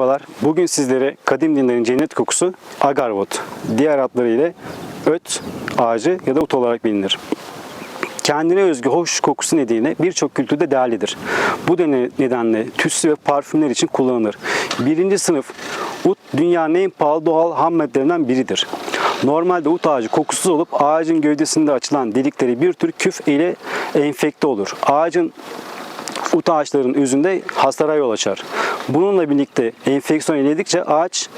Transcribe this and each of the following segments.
Merhabalar. Bugün sizlere kadim dinlerin cennet kokusu agarvot. Diğer adlarıyla öt ağacı ya da ut olarak bilinir. Kendine özgü hoş kokusu nedeniyle birçok kültürde değerlidir. Bu nedenle tütsü ve parfümler için kullanılır. Birinci sınıf ut dünyanın en pahalı doğal ham maddelerinden biridir. Normalde ut ağacı kokusuz olup ağacın gövdesinde açılan delikleri bir tür küf ile enfekte olur. Ağacın ut ağaçların özünde hasara yol açar. Bununla birlikte enfeksiyon ilerledikçe ağaç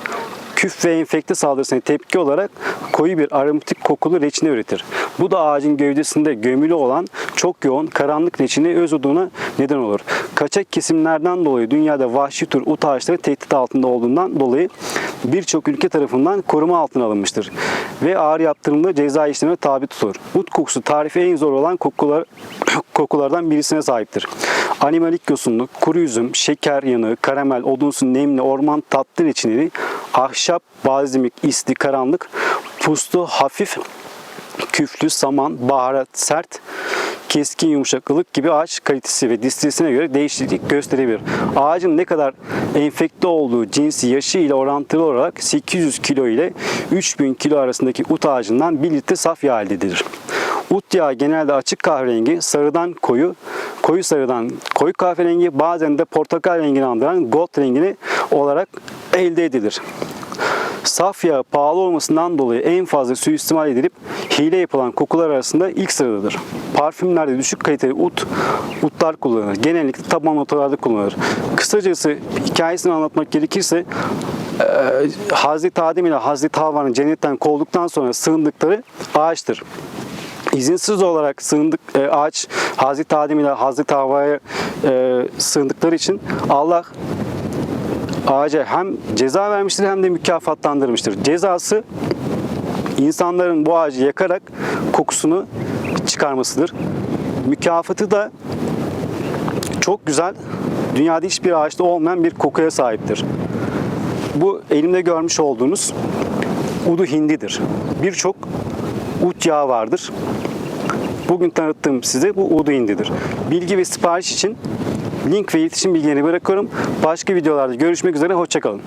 küf ve enfekte saldırısına tepki olarak koyu bir aromatik kokulu reçine üretir. Bu da ağacın gövdesinde gömülü olan çok yoğun karanlık reçine öz oduna neden olur. Kaçak kesimlerden dolayı dünyada vahşi tür ut ağaçları tehdit altında olduğundan dolayı birçok ülke tarafından koruma altına alınmıştır ve ağır yaptırımda ceza işlemine tabi tutulur. Ut kokusu tarifi en zor olan kokular kokulardan birisine sahiptir. Animalik yosunlu, kuru üzüm, şeker yanığı, karamel, odunsu, nemli, orman tatlı reçineli, ahşap, balzamik, isli, karanlık, puslu, hafif, küflü, saman, baharat, sert, keskin yumuşak ılık gibi ağaç kalitesi ve distrisine göre değişiklik gösterebilir. Ağacın ne kadar enfekte olduğu cinsi yaşı ile orantılı olarak 800 kilo ile 3000 kilo arasındaki ut ağacından 1 litre saf yağ elde edilir. Ut yağı genelde açık kahverengi, sarıdan koyu, koyu sarıdan koyu kahverengi, bazen de portakal rengini andıran gold rengini olarak elde edilir. Saf yağ pahalı olmasından dolayı en fazla suistimal edilip hile yapılan kokular arasında ilk sıradadır. Parfümlerde düşük kaliteli ut, utlar kullanılır. Genellikle taban notalarda kullanılır. Kısacası hikayesini anlatmak gerekirse Hazreti Adem ile Hazreti Havva'nın cennetten kovduktan sonra sığındıkları ağaçtır izinsiz olarak sığındık e, ağaç Hazreti Adem ile Hazreti Havva'ya e, sığındıkları için Allah ağaca hem ceza vermiştir hem de mükafatlandırmıştır. Cezası insanların bu ağacı yakarak kokusunu çıkarmasıdır. Mükafatı da çok güzel, dünyada hiçbir ağaçta olmayan bir kokuya sahiptir. Bu elimde görmüş olduğunuz udu hindidir. Birçok ut yağı vardır. Bugün tanıttığım size bu udu hindidir. Bilgi ve sipariş için link ve iletişim bilgilerini bırakıyorum. Başka videolarda görüşmek üzere. Hoşçakalın.